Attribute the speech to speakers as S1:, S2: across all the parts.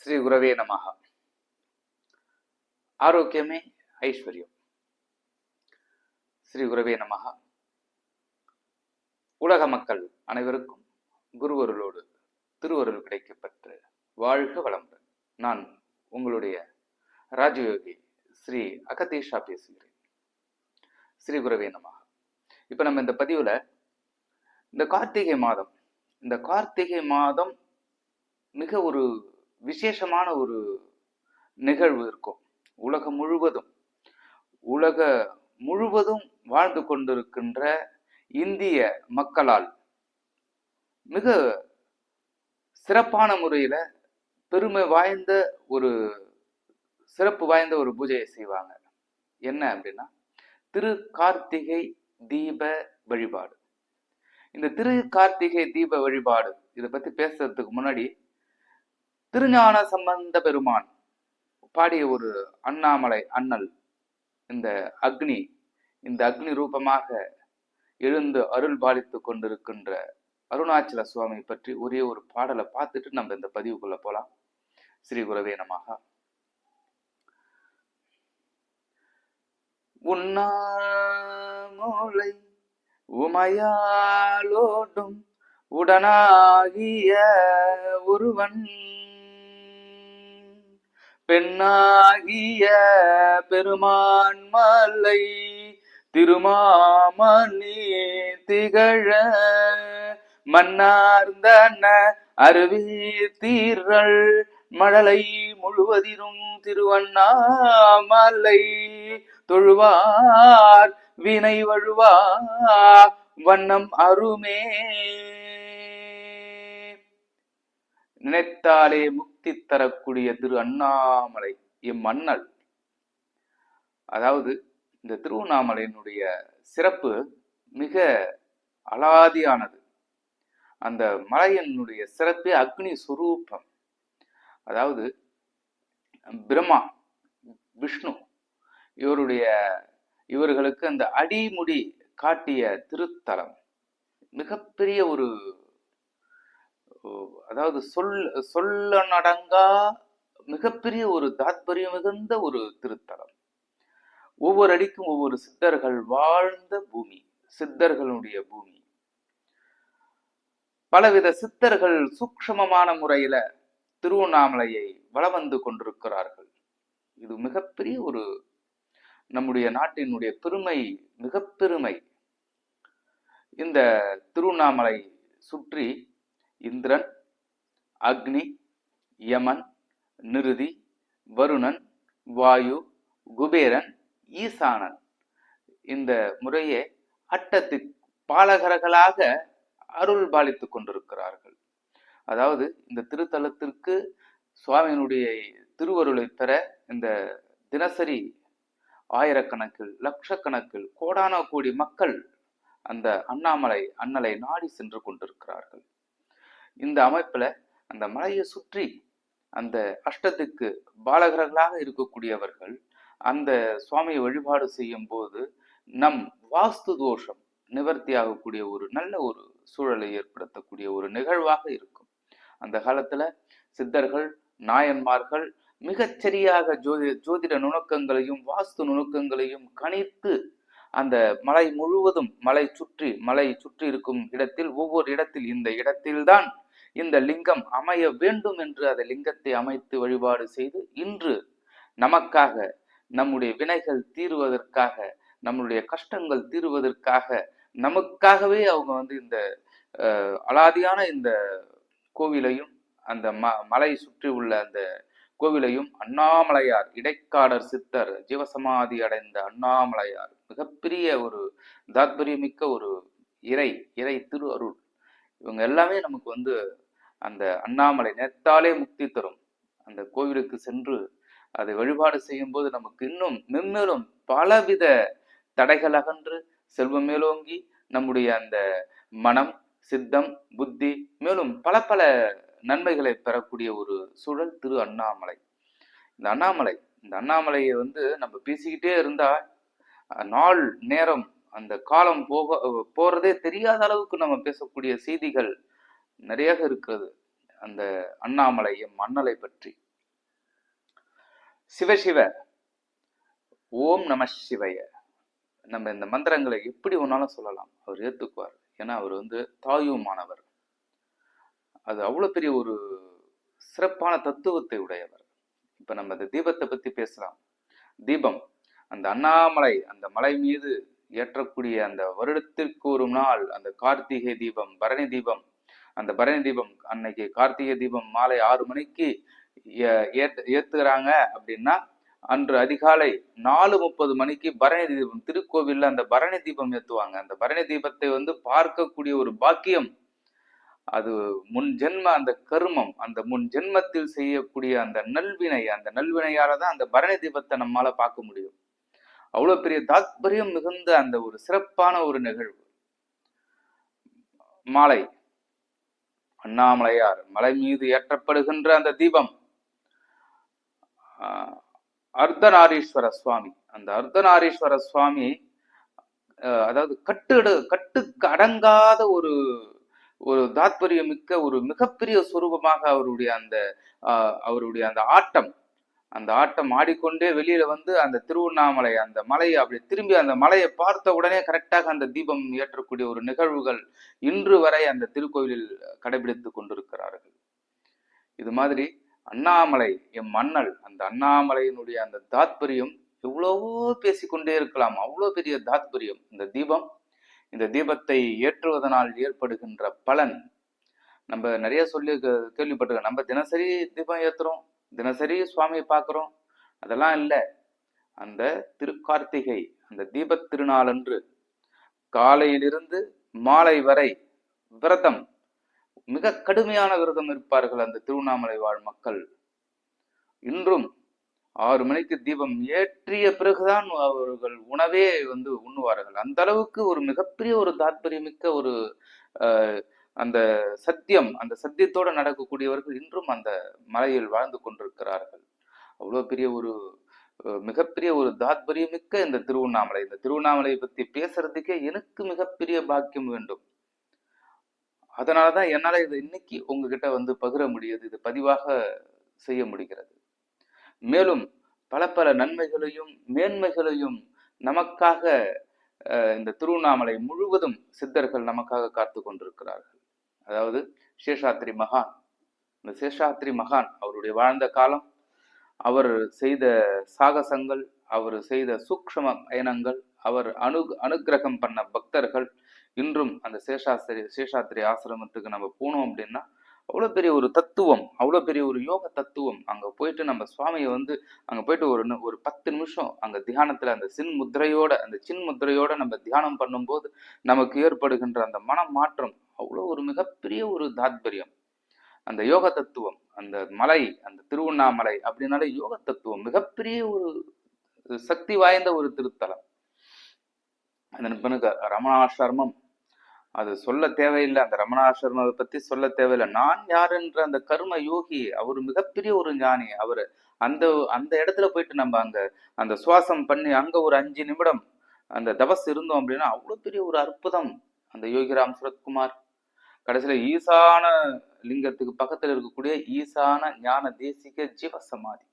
S1: ஸ்ரீ குரவே நமக ஆரோக்கியமே ஐஸ்வர்யம். ஸ்ரீ குரவே நமக உலக மக்கள் அனைவருக்கும் குருவருளோடு திருவருள் கிடைக்கப்பெற்று வாழ்க வளமுடன் நான் உங்களுடைய ராஜயோகி ஸ்ரீ அகதீஷா பேசுகிறேன். ஸ்ரீ குரவே நமக இப்ப நம்ம இந்த பதிவுல இந்த கார்த்திகை மாதம் இந்த கார்த்திகை மாதம் மிக ஒரு விசேஷமான ஒரு நிகழ்வு இருக்கும். உலகம் முழுவதும் உலக முழுவதும் வாழ்ந்து கொண்டிருக்கின்ற இந்திய மக்களால் மிக சிறப்பான முறையில் பெருமை வாய்ந்த ஒரு சிறப்பு வாய்ந்த ஒரு பூஜையை செய்வாங்க. என்ன அப்படின்னா திரு கார்த்திகை தீப வழிபாடு. இந்த திரு கார்த்திகை தீப வழிபாடு இதை பற்றி பேசுறதுக்கு முன்னாடி திருஞான சம்பந்த பெருமான் பாடிய ஒரு அண்ணாமலை அண்ணல் இந்த அக்னி இந்த அக்னி ரூபமாக எழுந்து அருள் பாலித்து கொண்டிருக்கின்ற அருணாச்சல சுவாமி பற்றி ஒரே ஒரு பாடலை பார்த்துட்டு நம்ம இந்த பதிவுக்குள்ள போலாம். ஸ்ரீ குரவே நமகா உண்ணாமோலை உமையாலோடும் உடனாகிய ஒருவன் பெண்ணாகிய பெருமான் மலை திருமாமணி திகழ மன்னார்ந்தன அருவி தீர்கள் மழலை முழுவதிலும் திருவண்ணாமலை தொழுவார் வினை வழுவா வண்ணம் அருமே. நினைத்தாலே முக்தி தரக்கூடிய திரு அண்ணாமலை இம்மன்னல் அதாவது இந்த திருவண்ணாமலையினுடைய சிறப்பு மிக அலாதியானது. அந்த மலையினுடைய சிறப்பே அக்னி சுரூபம். அதாவது பிரம்மா விஷ்ணு இவருடைய இவர்களுக்கு அந்த அடிமுடி காட்டிய திருத்தலம். மிகப்பெரிய ஒரு அதாவது சொல் சொல்ல நடங்கா மிகப்பெரிய ஒரு தாத்பரியம் மிகுந்த ஒரு திருத்தலம். ஒவ்வொரு அடிக்கும் ஒவ்வொரு சித்தர்கள் வாழ்ந்த பூமி சித்தர்களுடைய பூமி. பலவித சித்தர்கள் சூக்ஷமமான முறையில திருவண்ணாமலையை வளம் வந்து கொண்டிருக்கிறார்கள். இது மிகப்பெரிய ஒரு நம்முடைய நாட்டினுடைய பெருமை மிக பெருமை இந்த திருவண்ணாமலை சுற்றி இந்திரன் அக்னி யமன் நிருதி வருணன் வாயு குபேரன் ஈசானன். இந்த முறையே அட்டத்து பாலகர்களாக அருள் பாலித்துக் கொண்டிருக்கிறார்கள். அதாவது இந்த திருத்தலத்திற்கு சுவாமியினுடைய திருவருளை பெற இந்த தினசரி ஆயிரக்கணக்கில் லட்சக்கணக்கில் கோடான கோடி மக்கள் அந்த அண்ணாமலை அண்ணலை நாடி சென்று கொண்டிருக்கிறார்கள். இந்த அமைப்புல அந்த மலையை சுற்றி அந்த அஷ்டத்துக்கு பாலகர்களாக இருக்கக்கூடியவர்கள் அந்த சுவாமியை வழிபாடு செய்யும் போது நம் வாஸ்து தோஷம் நிவர்த்தி ஆகக்கூடிய ஒரு நல்ல ஒரு சூழலை ஏற்படுத்தக்கூடிய ஒரு நிகழ்வாக இருக்கும். அந்த காலத்துல சித்தர்கள் நாயன்மார்கள் மிகச்சரியாக ஜோதி ஜோதிட நுணுக்கங்களையும் வாஸ்து நுணுக்கங்களையும் கணித்து அந்த மலை முழுவதும் மலை சுற்றி மலை சுற்றி இருக்கும் இடத்தில் ஒவ்வொரு இடத்தில் இந்த இடத்தில்தான் இந்த லிங்கம் அமைய வேண்டும் என்று அந்த லிங்கத்தை அமைத்து வழிபாடு செய்து இன்று நமக்காக நம்முடைய வினைகள் தீருவதற்காக நம்முடைய கஷ்டங்கள் தீருவதற்காக நமக்காகவே அவங்க வந்து இந்த அலாதியான இந்த கோவிலையும் அந்த ம மலை சுற்றி உள்ள அந்த கோவிலையும் அண்ணாமலையார் இடைக்காடர் சித்தர் ஜீவசமாதி அடைந்த அண்ணாமலையார் மிகப்பெரிய ஒரு தாத்பரியமிக்க ஒரு இறை இறை திரு அருள் இவங்க எல்லாமே நமக்கு வந்து அந்த அண்ணாமலை நேர்த்தாலே முக்தி தரும். அந்த கோவிலுக்கு சென்று அதை வழிபாடு செய்யும் போது நமக்கு இன்னும் மென்மேலும் பலவித தடைகள் அகன்று செல்வம் மேலோங்கி நம்முடைய அந்த மனம் சித்தம் புத்தி மேலும் பல பல நன்மைகளை பெறக்கூடிய ஒரு சூழல் திரு அண்ணாமலை. இந்த அண்ணாமலை இந்த அண்ணாமலையை வந்து நம்ம பேசிக்கிட்டே இருந்தா நாள் நேரம் அந்த காலம் போக போறதே தெரியாத அளவுக்கு நம்ம பேசக்கூடிய செய்திகள் நிறைய இருக்கிறது. அந்த அண்ணாமலை எம் மன்னலை பற்றி சிவசிவ ஓம் நம சிவய. நம்ம இந்த மந்திரங்களை எப்படி ஒன்னாலும் சொல்லலாம். அவர் ஏத்துக்குவார். ஏன்னா அவர் வந்து தாயுமானவர். அது அவ்வளவு பெரிய ஒரு சிறப்பான தத்துவத்தை உடையவர். இப்ப நம்ம இந்த தீபத்தை பத்தி பேசலாம். தீபம் அந்த அண்ணாமலை அந்த மலை மீது ஏற்றக்கூடிய அந்த வருடத்திற்கு ஒரு நாள் அந்த கார்த்திகை தீபம் பரணி தீபம் அந்த பரணி தீபம் அன்னைக்கு கார்த்திகை தீபம் மாலை ஆறு மணிக்கு ஏ- அப்படின்னா அன்று அதிகாலை நாலு முப்பது மணிக்கு பரணி தீபம் திருக்கோவில்ல அந்த பரணி தீபம் ஏத்துவாங்க. அந்த பரணி தீபத்தை வந்து பார்க்கக்கூடிய ஒரு பாக்கியம் அது முன் ஜென்ம அந்த கருமம் அந்த முன் ஜென்மத்தில் செய்யக்கூடிய அந்த நல்வினை அந்த நல்வினையால தான் அந்த பரணி தீபத்தை நம்மால பார்க்க முடியும். அவ்வளவு பெரிய தாத்பரியம் மிகுந்த அந்த ஒரு சிறப்பான ஒரு நிகழ்வு. மாலை அண்ணாமலையார் மலை மீது ஏற்றப்படுகின்ற அந்த தீபம். அர்த்தநாரீஸ்வர சுவாமி. அந்த அர்த்தநாரீஸ்வர சுவாமி அதாவது கட்டுடு கட்டுக்கு அடங்காத ஒரு ஒரு தாத்பரியம் மிக்க ஒரு மிகப்பெரிய சுரூபமாக அவருடைய அந்த அவருடைய அந்த ஆட்டம் அந்த ஆட்டம் ஆடிக்கொண்டே வெளியில வந்து அந்த திருவண்ணாமலை அந்த மலையை அப்படி திரும்பி அந்த மலையை பார்த்த உடனே கரெக்டாக அந்த தீபம் ஏற்றக்கூடிய ஒரு நிகழ்வுகள் இன்று வரை அந்த திருக்கோயிலில் கடைபிடித்து கொண்டிருக்கிறார்கள். இது மாதிரி அண்ணாமலை எம் மன்னல் அந்த அண்ணாமலையினுடைய அந்த தாத்பரியம் எவ்வளவோ பேசிக்கொண்டே இருக்கலாம். அவ்வளோ பெரிய தாத்பரியம். இந்த தீபம் இந்த தீபத்தை ஏற்றுவதனால் ஏற்படுகின்ற பலன். நம்ம நிறைய சொல்லி கே- கேள்விப்பட்டிருக்கோம். நம்ம தினசரி தீபம் ஏற்றுறோம் தினசரி சுவாமியை பார்க்குறோம். அதெல்லாம் இல்லை. அந்த திருக்கார்த்திகை அந்த தீபத் திருநாளன்று காலையிலிருந்து மாலை வரை விரதம் மிக கடுமையான விரதம் இருப்பார்கள் அந்த திருவண்ணாமலை வாழ் மக்கள். இன்றும் ஆறு மணிக்கு தீபம் ஏற்றிய பிறகுதான் அவர்கள் உணவே வந்து உண்ணுவார்கள். அந்த அளவுக்கு ஒரு மிகப்பெரிய ஒரு தாத்பரியமிக்க ஒரு அஹ், அந்த சத்தியம் அந்த சத்தியத்தோடு நடக்கக்கூடியவர்கள் இன்றும் அந்த மலையில் வாழ்ந்து கொண்டிருக்கிறார்கள். அவ்வளோ பெரிய ஒரு மிகப்பெரிய ஒரு தாத்பரியமிக்க இந்த திருவண்ணாமலை. இந்த திருவண்ணாமலையை பற்றி பேசுறதுக்கே எனக்கு மிகப்பெரிய பாக்கியம் வேண்டும். அதனாலதான் என்னால் இது இன்னைக்கு உங்ககிட்ட வந்து பகிர முடியுது. இது பதிவாக செய்ய முடிகிறது. மேலும் பல பல நன்மைகளையும் மேன்மைகளையும் நமக்காக இந்த திருவண்ணாமலை முழுவதும் சித்தர்கள் நமக்காக காத்து கொண்டிருக்கிறார்கள். அதாவது சேஷாத்ரி மகான். இந்த சேஷாத்ரி மகான் அவருடைய வாழ்ந்த காலம் அவர் செய்த சாகசங்கள் அவர் செய்த சூக்ஷ்ம பயணங்கள் அவர் அனு அனுக்கிரகம் பண்ண பக்தர்கள் இன்றும் அந்த சேஷாஸ்திரி சேஷாத்ரி ஆசிரமத்துக்கு நம்ம போனோம் அப்படின்னா அவ்வளோ பெரிய ஒரு தத்துவம் அவ்வளோ பெரிய ஒரு யோக தத்துவம். அங்கே போயிட்டு நம்ம சுவாமியை வந்து அங்கே போயிட்டு ஒரு ஒரு பத்து நிமிஷம் அங்கே தியானத்தில் அந்த சின் முத்திரையோட அந்த சின் முத்திரையோட நம்ம தியானம் பண்ணும்போது நமக்கு ஏற்படுகின்ற அந்த மன மாற்றம் அவ்வளோ ஒரு மிகப்பெரிய ஒரு தாத்பரியம். அந்த யோக தத்துவம் அந்த மலை அந்த திருவண்ணாமலை அப்படின்னாலே யோக தத்துவம் மிகப்பெரிய ஒரு சக்தி வாய்ந்த ஒரு திருத்தலம். அந்த பிறகு ரமணாசிரமம். அது சொல்ல தேவையில்லை. அந்த ரமணாசிரமத்தை பத்தி சொல்ல தேவையில்லை. நான் யார் என்ற அந்த கர்ம யோகி அவர் மிகப்பெரிய ஒரு ஞானி. அவர் அந்த அந்த இடத்துல போயிட்டு நம்ம அங்க அந்த சுவாசம் பண்ணி அங்க ஒரு அஞ்சு நிமிடம் அந்த தபஸ் இருந்தோம் அப்படின்னா அவ்வளவு பெரிய ஒரு அற்புதம். அந்த யோகிராம் சுரத்குமார். கடைசியில் ஈசான லிங்கத்துக்கு பக்கத்தில் இருக்கக்கூடிய ஈசான ஞான தேசிக ஜீவசமாதி.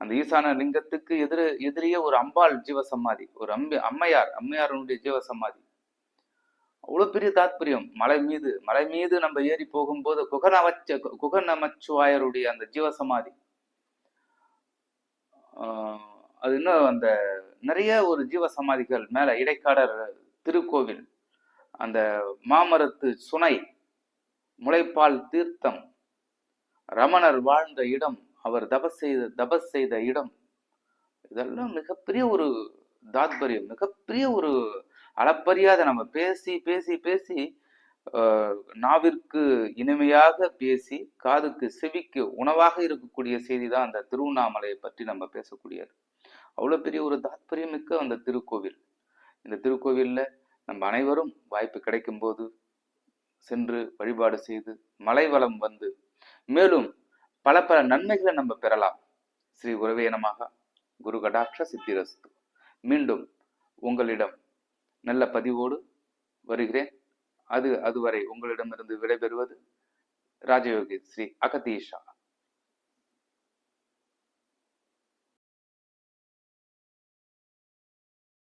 S1: அந்த ஈசான லிங்கத்துக்கு எதிர எதிரியே ஒரு அம்பாள் ஜீவசமாதி ஒரு அம்பி அம்மையார் அம்மையாருடைய ஜீவசமாதி. அவ்வளோ பெரிய தாத்பரியம். மலை மீது மலை மீது நம்ம ஏறி போகும்போது குகநவச்ச குகநமச்சுவாயருடைய அந்த ஜீவசமாதி. அது இன்னும் அந்த நிறைய ஒரு ஜீவசமாதிகள் மேல இடைக்காடர் திருக்கோவில். அந்த மாமரத்து சுனை முளைப்பால் தீர்த்தம் ரமணர் வாழ்ந்த இடம் அவர் தபஸ் செய்த தபஸ் செய்த இடம். இதெல்லாம் மிகப்பெரிய ஒரு தாத்பரியம் மிகப்பெரிய ஒரு அளப்பரியாத நம்ம பேசி பேசி பேசி நாவிற்கு இனிமையாக பேசி காதுக்கு செவிக்கு உணவாக இருக்கக்கூடிய செய்தி தான் அந்த திருவண்ணாமலையை பற்றி நம்ம பேசக்கூடியது. அவ்வளோ பெரிய ஒரு தாத்பரியமிக்க அந்த திருக்கோவில். இந்த திருக்கோவிலில் நம்ம அனைவரும் வாய்ப்பு கிடைக்கும் போது சென்று வழிபாடு செய்து மலை வளம் வந்து மேலும் பல பல நன்மைகளை நம்ம பெறலாம். ஸ்ரீ குருவே நமக. குரு கடாட்ச சித்திரஸ்து. மீண்டும் உங்களிடம் நல்ல பதிவோடு வருகிறேன். அது அதுவரை உங்களிடமிருந்து விடைபெறுவது ராஜயோகி ஸ்ரீ அகதீஷா.